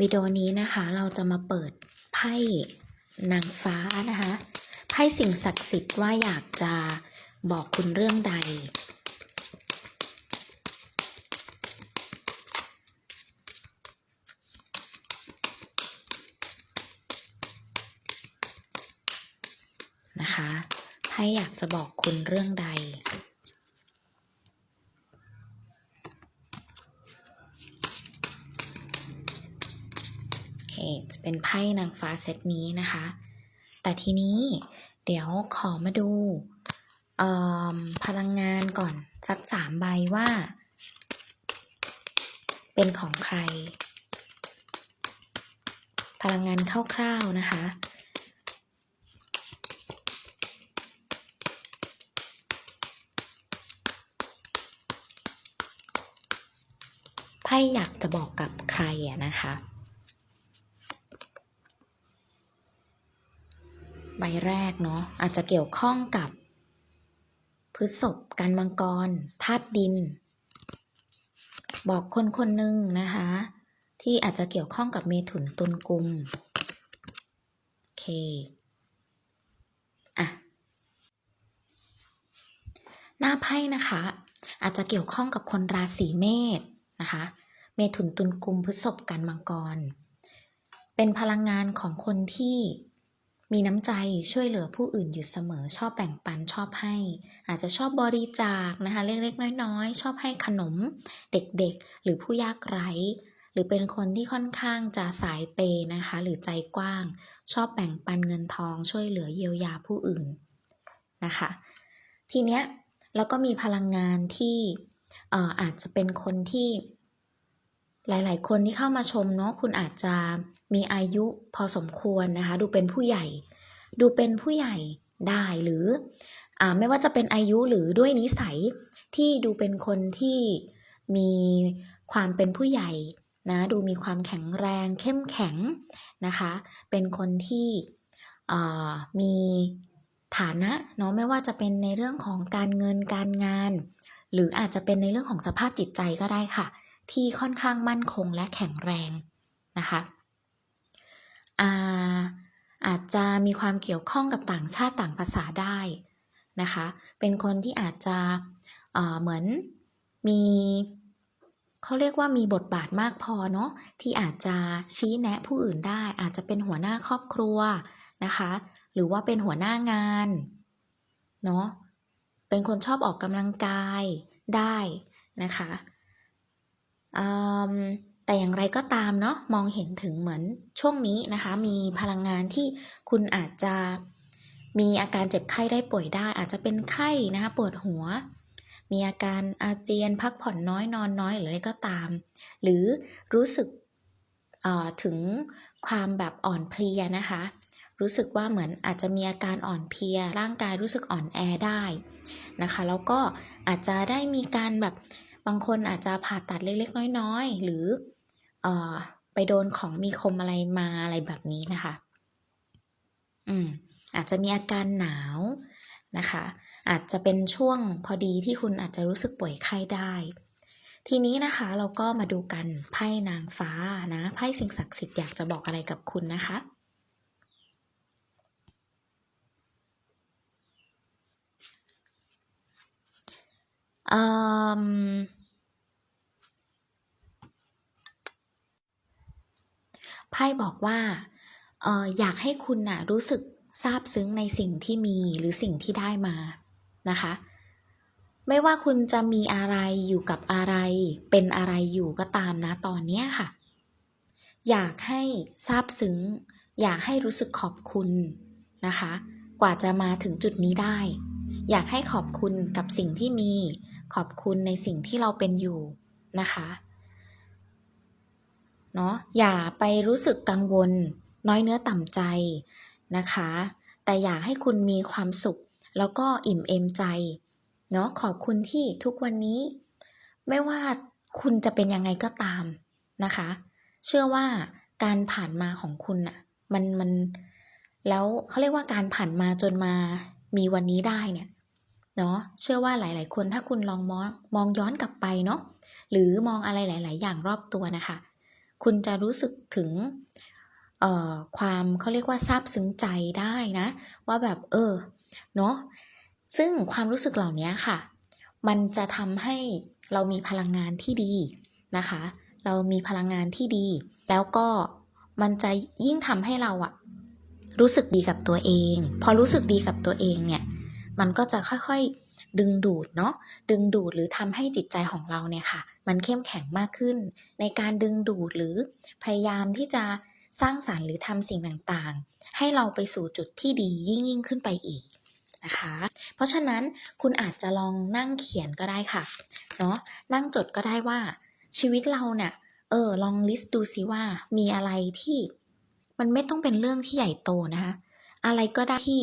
วิดีโอนี้นะคะเราจะมาเปิดไพ่นางฟ้านะคะไพ่สิ่งศักดิ์สิทธิ์ว่าอยากจะบอกคุณเรื่องใด นะคะไพ่อยากจะบอกคุณเรื่องใด โอเคจะเป็นไพ่นางฟ้าเซตนี้นะคะ แต่ทีนี้เดี๋ยวขอมาดูพลังงานก่อนสักสามใบว่า เป็นของใคร พลังงานคร่าวๆนะคะไพ่อยากจะบอกกับใครอะนะคะ ใบแรกเนาะอาจจะเกี่ยวข้องกับพฤษภกันมังกรธาตุดิน บอกคนคนหนึ่งนะคะ ที่อาจจะเกี่ยวข้องกับเมถุนตุลกุมโอเคอะหน้าไพ่นะคะ อาจจะเกี่ยวข้องกับคนราศีเมษนะคะ เมถุนตุลกุมพฤษภกันมังกร เป็นพลังงานของคนที่ มีน้ำใจช่วยเหลือผู้อื่นอยู่เสมอชอบแบ่งปันชอบให้ อาจจะชอบบริจาคนะคะเล็กๆ น้อยๆ ชอบให้ขนมเด็กๆ หรือผู้ยากไร้ หรือเป็นคนที่ค่อนข้างจะสายเปย์นะคะ หรือใจกว้าง ชอบแบ่งปันเงินทองช่วยเหลือเยียวยาผู้อื่นนะคะ ทีเนี้ยเราก็มีพลังงานที่อาจจะเป็นคนที่ หลาย ๆ คนที่เข้ามาชมเนาะคุณอาจจะมีอายุพอสมควรนะคะ ดูเป็นผู้ใหญ่ ดูเป็นผู้ใหญ่ได้หรืออไม่ว่าจะเป็นอายุหรือด้วยนิสัยที่ดูเป็นคนที่มีความเป็นผู้ใหญ่นะดูมีความแข็งแรงเข้มแข็งนะคะ เป็นคนที่มีฐานะเนาะไม่ว่าจะเป็นในเรื่องของการเงินการงาน หรืออาจจะเป็นในเรื่องของสภาพจิตใจก็ได้ค่ะ ที่ค่อนข้างมั่นคงและแข็งแรงนะคะอาอาจจะมีความเกี่ยวข้องกับต่างชาติต่างภาษาได้นะคะ เป็นคนที่อาจจะเหมือนมีเขาเรียกว่ามีบทบาทมากพอเนาะที่อาจจะชี้แนะผู้อื่นได้ อาจจะเป็นหัวหน้าครอบครัวนะคะ หรือว่าเป็นหัวหน้างานเนาะเป็นคนชอบออกกำลังกายได้นะคะ แต่อย่างไรก็ตามเนาะมองเห็นถึงเหมือนช่วงนี้นะคะ มีพลังงานที่คุณอาจจะมีอาการเจ็บไข้ได้ป่วยได้ อาจจะเป็นไข้นะคะปวดหัว มีอาการอาเจียนพักผ่อนน้อยนอนน้อยหรืออะไรก็ตาม หรือรู้สึกเอ่อถึงความแบบอ่อนเพลียนะคะ รู้สึกว่าเหมือนอาจจะมีอาการอ่อนเพลีย ร่างกายรู้สึกอ่อนแอได้นะคะ แล้วก็อาจจะได้มีการแบบางคนอาจจะผ่าตัดเล็กๆ น้อยๆ หรือเอ่อไปโดนของมีคมอะไรมาอะไรแบบนี้นะคะ อืม อาจจะมีอาการหนาวนะคะ อาจจะเป็นช่วงพอดีที่คุณอาจจะรู้สึกป่วยไข้ได้ ทีนี้นะคะเราก็มาดูกันไพ่นางฟ้านะไพ่สิ่งศักดิ์สิทธิ์อยากจะบอกอะไรกับคุณนะคะอืม ไพ่บอกว่าอออยากให้คุณน่ะรู้สึกซาบซึ้งในสิ่งที่มีหรือสิ่งที่ได้มานะคะ ไม่ว่าคุณจะมีอะไรอยู่กับอะไร เป็นอะไรอยู่ก็ตามนะตอนนี้ค่ะ อยากให้ซาบซึ้ง อยากให้รู้สึกขอบคุณนะคะ กว่าจะมาถึงจุดนี้ได้ อยากให้ขอบคุณกับสิ่งที่มี ขอบคุณในสิ่งที่เราเป็นอยู่นะคะ เนาะอย่าไปรู้สึกกังวล น้อยเนื้อต่ำใจนะคะ แต่อยากให้คุณมีความสุข แล้วก็อิ่มเอมใจเนาะขอบคุณที่ทุกวันนี้ ไม่ว่าคุณจะเป็นยังไงก็ตามนะคะ เชื่อว่าการผ่านมาของคุณน่ะมันมันแล้วเขาเรียกว่าการผ่านมาจนมามีวันนี้ได้เนี่ยเนาะเชื่อว่าหลาย ๆ คนถ้าคุณลองมองมองย้อนกลับไปเนาะหรือมองอะไรหลาย ๆ อย่างรอบตัวนะคะ คุณจะรู้สึกถึงเอ่อความเขาเรียกว่าซาบซึ้งใจได้นะ ว่าแบบเออเนาะซึ่งความรู้สึกเหล่านี้ค่ะ มันจะทำให้เรามีพลังงานที่ดีนะคะ เรามีพลังงานที่ดี แล้วก็มันจะยิ่งทำให้เราอะรู้สึกดีกับตัวเอง พอรู้สึกดีกับตัวเองเนี่ย มันก็จะค่อยๆ ดึงดูดเนาะดึงดูดหรือทำให้จิตใจของเราเนี่ยค่ะ มันเข้มแข็งมากขึ้น ในการดึงดูดหรือพยายามที่จะสร้างสารรค์หรือทำสิ่งต่างๆ ให้เราไปสู่จุดที่ดียิ่งยิ่งขึ้นไปอีกนะคะ เพราะฉะนั้นคุณอาจจะลองนั่งเขียนก็ได้ค่ะเนาะนั่งจดก็ได้ว่า ชีวิตเราเนี่ยเออลองลิสต์ดูซิว่ามีอะไรที่มันไม่ต้องเป็นเรื่องที่ใหญ่โตนะคะ อะไรก็ได้ที่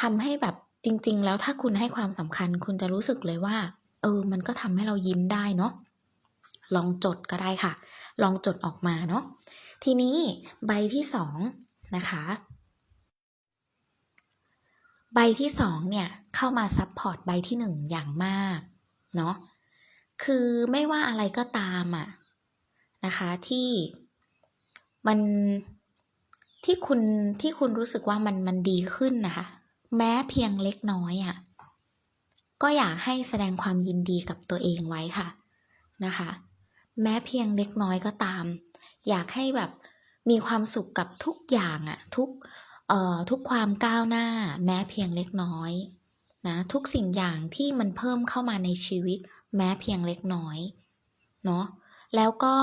ทำให้แบบ จริง ๆ แล้วถ้าคุณให้ความสำคัญคุณจะรู้สึกเลยว่า เออ มันก็ทำให้เรายิ้มได้เนาะลองจดก็ได้ค่ะ ลองจดออกมาเนาะทีนี้ใบที่สองนะคะใบที่สองเนี่ยเข้ามาซับพอร์ตใบที่หนึ่งอย่างมากเนาะคือไม่ว่าอะไรก็ตามอะนะคะที่มันที่คุณที่คุณรู้สึกว่ามันมันดีขึ้นนะคะ แม้เพียงเล็กน้อยอะ่ะก็อยากให้แสดงความยินดีกับตัวเองไว้ค่ะนะคะ แม้เพียงเล็กน้อยก็ตาม อยากให้แบบมีความสุขกับทุกอย่างอะ่ะทุกเอ่อทุกความก้าวหน้า แม้เพียงเล็กน้อยนะทุกสิ่งอย่างที่มันเพิ่มเข้ามาในชีวิต แม้เพียงเล็กน้อยเนาะแล้วก็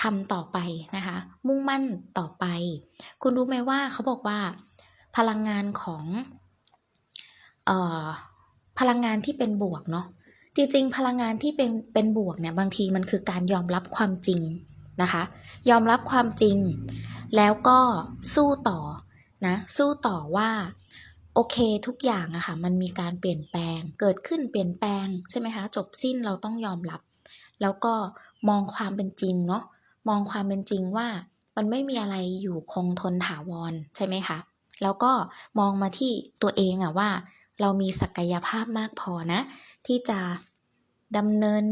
ทำต่อไปนะคะ มุ่งมั่นต่อไป คุณรู้ไหมว่าเขาบอกว่า พลังงานของ พลังงานที่เป็นบวกเนาะจริงๆ พลังงานที่เป็นเป็นบวกเนี่ยบางทีมันคือการยอมรับความจริงนะคะ ยอมรับความจริง แล้วก็สู้ต่อนะสู้ต่อว่าโอเคทุกอย่างอะค่ะมันมีการเปลี่ยนแปลง เกิดขึ้นเปลี่ยนแปลงใช่ไหมคะจบสิ้นเราต้องยอมรับ แล้วก็มองความเป็นจริงเนาะมองความเป็นจริงว่ามันไม่มีอะไรอยู่คงทนถาวรใช่ไหมคะแล้วก็มองมาที่ตัวเองอะว่า เรามีศักยภาพมากพอนะ ที่จะดำเนิน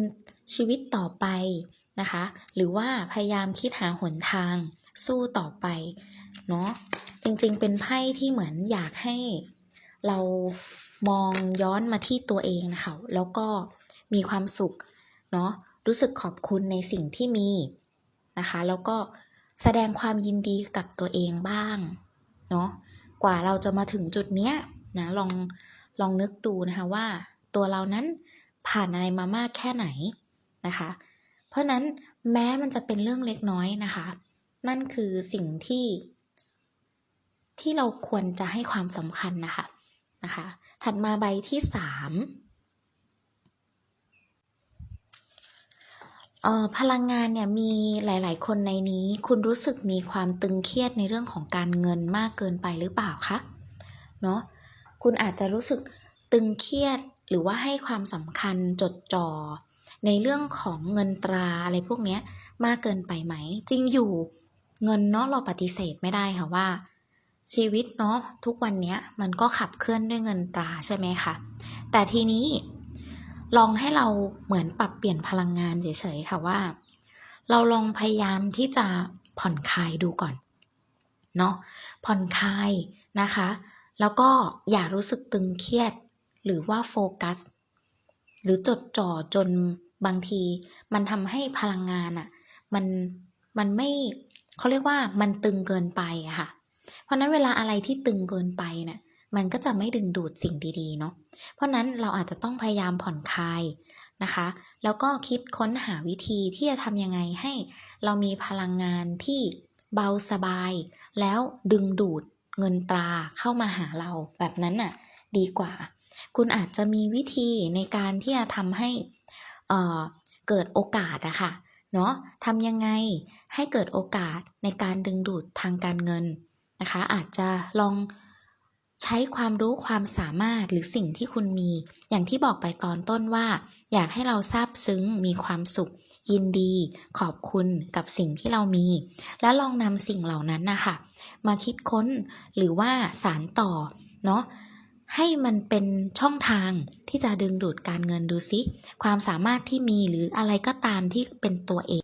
ชีวิตต่อไปนะคะ หรือว่าพยายามคิดหาหนทางสู้ต่อไปเนาะจริงๆเป็นไพ่ที่เหมือนอยากให้เรามองย้อนมาที่ตัวเองนะคะแล้วก็มีความสุขเนาะรู้สึกขอบคุณในสิ่งที่มีนะคะ แล้วก็แสดงความยินดีกับตัวเองบ้างเนาะกว่าเราจะมาถึงจุดเนี้ย นะลองลองนึกดูนะคะว่าตัวเรานั้นผ่านอะไรมามากแค่ไหนนะคะ เพราะนั้นแม้มันจะเป็นเรื่องเล็กน้อยนะคะ นั่นคือสิ่งที่ ที่เราควรจะให้ความสำคัญนะคะนะคะ ถัดมาใบที่สามออพลังงานเนี่ยมีหลาย ๆ คนในนี้ คุณรู้สึกมีความตึงเครียดในเรื่องของการเงินมากเกินไปหรือเปล่าคะเนาะ คุณอาจจะรู้สึกตึงเครียดหรือว่าให้ความสำคัญจดจ่อในเรื่องของเงินตราอะไรพวกนี้มากเกินไปไหม จริงอยู่เงินเนาะเราปฏิเสธไม่ได้ค่ะว่า ชีวิตเนาะทุกวันเนี้ยมันก็ขับเคลื่อนด้วยเงินตราใช่ไหมคะแต่ทีนี้ลองให้เราเหมือนปรับเปลี่ยนพลังงานเฉยๆค่ะว่า เราลองพยายามที่จะผ่อนคลายดูก่อนเนาะผ่อนคลายนะคะ แล้วก็อย่ารู้สึกตึงเครียด หรือว่าโฟกัส หรือจดจ่อจนบางที มันทำให้พลังงานอะ่ะ มันมันไม่เขาเรียกว่ามันตึงเกินไปอะค่ะ เพราะนั้นเวลาอะไรที่ตึงเกินไปเนี่ยมันก็จะไม่ดึงดูดสิ่งดีๆเนาะ เพราะนั้นเราอาจจะต้องพยายามผ่อนคลายนะคะ แล้วก็คิดค้นหาวิธีที่จะทำยังไงให้ เรามีพลังงานที่เบาสบาย แล้วดึงดูด เงินตราเข้ามาหาเราแบบนั้นน่ะดีกว่า คุณอาจจะมีวิธีในการที่จะทำให้เเกิดโอกาสอะค่ะเนาะทำยังไงให้เกิดโอกาสในการดึงดูดทางการเงินนะคะ อาจจะลอง ใช้ความรู้ความสามารถหรือสิ่งที่คุณมี อย่างที่บอกไปตอนต้นว่า อยากให้เราซาบซึ้งมีความสุข ยินดี ขอบคุณกับสิ่งที่เรามี แล้วลองนำสิ่งเหล่านั้นนะคะมาคิดค้นหรือว่าสารต่อเนาะให้มันเป็นช่องทางที่จะดึงดูดการเงินดูซิ ความสามารถที่มีหรืออะไรก็ตามที่เป็นตัวเอง